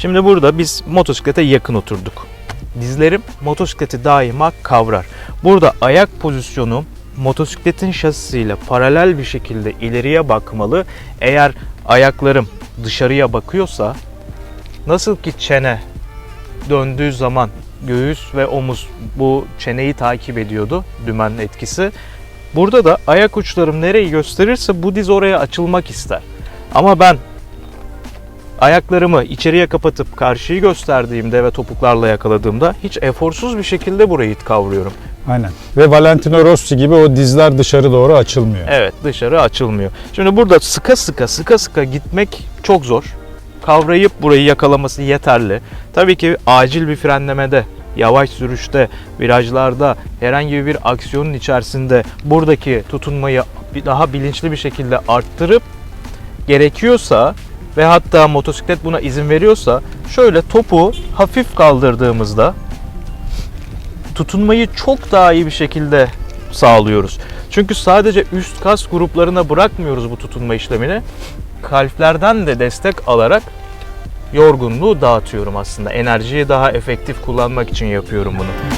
Şimdi burada biz motosiklete yakın oturduk. Dizlerim motosikleti daima kavrar. Burada ayak pozisyonum motosikletin şasisiyle paralel bir şekilde ileriye bakmalı. Eğer ayaklarım dışarıya bakıyorsa nasıl ki çene döndüğü zaman göğüs ve omuz bu çeneyi takip ediyordu dümen etkisi. Burada da ayak uçlarım nereyi gösterirse bu diz oraya açılmak ister. Ama ben ayaklarımı içeriye kapatıp karşıyı gösterdiğimde ve topuklarla yakaladığımda hiç eforsuz bir şekilde burayı kavruyorum. Aynen. Ve Valentino Rossi gibi o dizler dışarı doğru açılmıyor. Evet dışarı açılmıyor. Şimdi burada sıka sıka sıka sıka gitmek çok zor. Kavrayıp burayı yakalaması yeterli. Tabii ki acil bir frenlemede, yavaş sürüşte, virajlarda, herhangi bir aksiyonun içerisinde buradaki tutunmayı daha bilinçli bir şekilde arttırıp gerekiyorsa ve hatta motosiklet buna izin veriyorsa şöyle topu hafif kaldırdığımızda tutunmayı çok daha iyi bir şekilde sağlıyoruz. Çünkü sadece üst kas gruplarına bırakmıyoruz bu tutunma işlemini. Kalplerden de destek alarak yorgunluğu dağıtıyorum aslında. Enerjiyi daha efektif kullanmak için yapıyorum bunu.